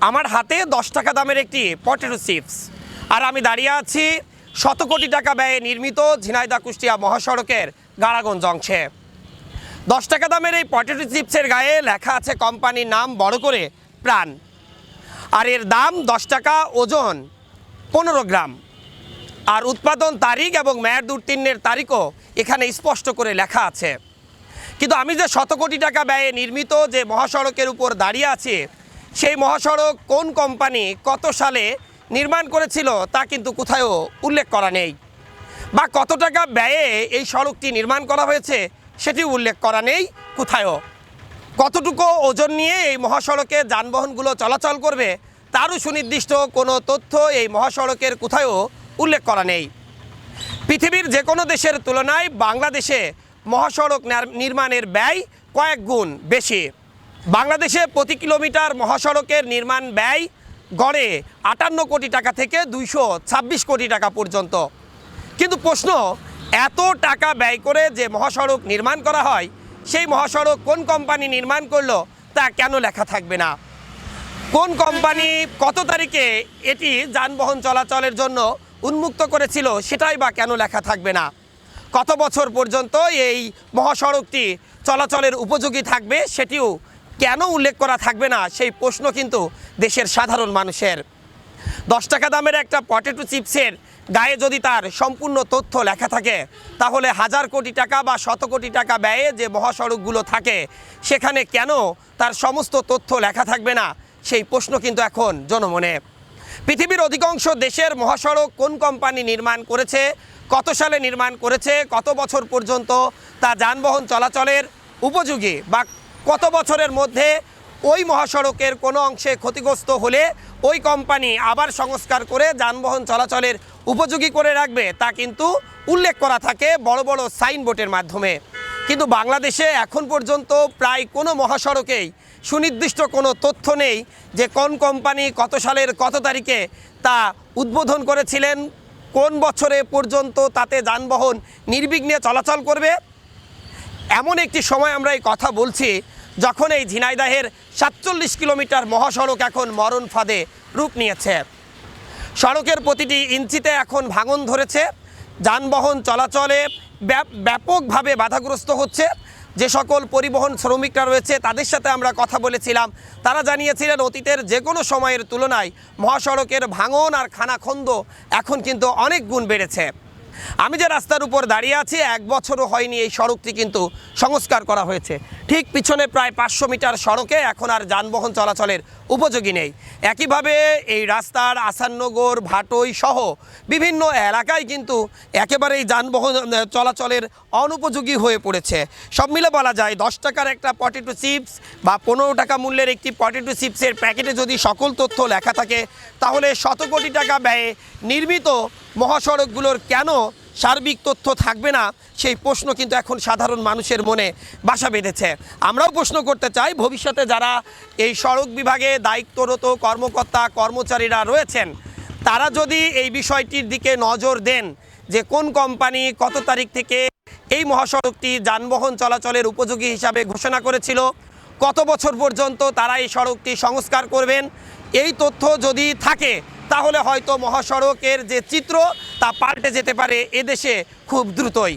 আমার হাতে দশ টাকা দামের একটি পটেটো চিপস আর আমি দাঁড়িয়ে আছি শত কোটি টাকা ব্যয়ে নির্মিত ঝিনাইদা কুষ্টিয়া মহাসড়কের গাড়াগঞ্জ অংশে। দশ টাকা দামের এই পটেটো চিপসের গায়ে লেখা আছে কোম্পানির নাম বড় করে প্রাণ। আর এর দাম দশ টাকা, ওজন পনেরো গ্রাম। আর উৎপাদন তারিখ এবং মেয়াদ উত্তীর্ণের তারিখও এখানে স্পষ্ট করে লেখা আছে। কিন্তু আমি যে শত কোটি টাকা ব্যয়ে নির্মিত যে মহাসড়কের উপর দাঁড়িয়ে আছি সেই মহাসড়ক কোন কোম্পানি কত সালে নির্মাণ করেছিল তা কিন্তু কোথাও উল্লেখ করা নেই। বা কত টাকা ব্যয়ে এই সড়কটি নির্মাণ করা হয়েছে সেটি উল্লেখ করা নেই কোথায়ও। কতটুকু ওজন নিয়ে এই মহাসড়কে যানবাহনগুলো চলাচল করবে তারও সুনির্দিষ্ট কোনো তথ্য এই মহাসড়কের কোথাও উল্লেখ করা নেই। পৃথিবীর যে কোনো দেশের তুলনায় বাংলাদেশে মহাসড়ক নির- নির্মাণের ব্যয় কয়েক গুণ বেশি। বাংলাদেশে প্রতি কিলোমিটার মহাসড়কের নির্মাণ ব্যয় গড়ে আটান্ন কোটি টাকা থেকে দুইশো ছাব্বিশ কোটি টাকা পর্যন্ত। কিন্তু প্রশ্ন, এত টাকা ব্যয় করে যে মহাসড়ক নির্মাণ করা হয়, সেই মহাসড়ক কোন কোম্পানি নির্মাণ করল তা কেন লেখা থাকবে না? কোন কোম্পানি কত তারিখে এটি যানবাহন চলাচলের জন্য উন্মুক্ত করেছিল সেটাই বা কেন লেখা থাকবে না? কত বছর পর্যন্ত এই মহাসড়কটি চলাচলের উপযোগী থাকবে সেটিও কেন উল্লেখ করা থাকবে না? সেই প্রশ্ন কিন্তু দেশের সাধারণ মানুষের। দশ টাকা দামের একটা পটেটো চিপসের গায়ে যদি তার সম্পূর্ণ তথ্য লেখা থাকে, তাহলে হাজার কোটি টাকা বা শত কোটি টাকা ব্যয়ে যে মহাসড়কগুলো থাকে, সেখানে কেন তার সমস্ত তথ্য লেখা থাকবে না? সেই প্রশ্ন কিন্তু এখন জনমনে। পৃথিবীর অধিকাংশ দেশের মহাসড়ক কোন কোম্পানি নির্মাণ করেছে, কত সালে নির্মাণ করেছে, কত বছর পর্যন্ত তা যানবাহন চলাচলের উপযোগী বা কত বছরের মধ্যে ওই মহাসড়কের কোনো অংশে ক্ষতিগ্রস্ত হলে ওই কোম্পানি আবার সংস্কার করে যানবাহন চলাচলের উপযোগী করে রাখবে, তা কিন্তু উল্লেখ করা থাকে বড় বড় সাইনবোর্ডের মাধ্যমে। কিন্তু বাংলাদেশে এখন পর্যন্ত প্রায় কোনো মহাসড়কেই সুনির্দিষ্ট কোনো তথ্য নেই যে কোন কোম্পানি কত সালের কত তারিখে তা উদ্বোধন করেছিলেন, কোন বছরে পর্যন্ত তাতে যানবাহন নির্বিঘ্নে চলাচল করবে এমন একটি সময় আমরা এই কথা বলছি, যখন এই ঝিনাইদাহের সাতচল্লিশ কিলোমিটার মহাসড়ক এখন মরণ ফাঁদে রূপ নিয়েছে। সড়কের প্রতিটি ইঞ্চিতে এখন ভাঙন ধরেছে, যানবাহন চলাচলে ব্যাপ- ব্যাপকভাবে বাধাগ্রস্ত হচ্ছে। যে সকল পরিবহন শ্রমিকরা রয়েছে, তাদের সাথে আমরা কথা বলেছিলাম। তারা জানিয়েছিলেন, অতীতের যে কোনো সময়ের তুলনায় মহাসড়কের ভাঙন আর খানাখন্দ এখন কিন্তু অনেক গুণ বেড়েছে। আমি যে রাস্তার উপর দাঁড়িয়ে আছি, এক বছরও হয়নি এই সড়কটি কিন্তু সংস্কার করা হয়েছে। ঠিক পিছনে প্রায় পাঁচশো মিটার সড়কে এখন আর যানবাহন চলাচলের উপযোগী নেই। একইভাবে এই রাস্তার আসাননগর, ভাটই সহ বিভিন্ন এলাকায় কিন্তু একেবারেই যানবাহন চলাচলের অনুপযোগী হয়ে পড়েছে। সব মিলে বলা যায়, দশ টাকার একটা পটেটো চিপস বা পনেরো টাকা মূল্যের একটি পটেটো চিপসের প্যাকেটে যদি সকল তথ্য লেখা থাকে, তাহলে শত কোটি টাকা ব্যয়ে নির্মিত মহাসড়কগুলোর কেন সার্বিক তথ্য থাকবে না? সেই প্রশ্ন কিন্তু এখন সাধারণ মানুষের মনে বাসা বেঁধেছে। আমরাও প্রশ্ন করতে চাই, ভবিষ্যতে যারা এই সড়ক বিভাগে দায়িত্বরত কর্মকর্তা, কর্মচারীরা রয়েছেন, তারা যদি এই বিষয়টির দিকে নজর দেন যে কোন কোম্পানি কত তারিখ থেকে এই মহাসড়কটি যানবাহন চলাচলের উপযোগী হিসাবে ঘোষণা করেছিল, কত বছর পর্যন্ত তারা এই সড়কটি সংস্কার করবেন, এই তথ্য যদি থাকে তাহলে হয়তো মহাসড়কের যে চিত্র তা পাল্টে যেতে পারে এদেশে খুব দ্রুতই।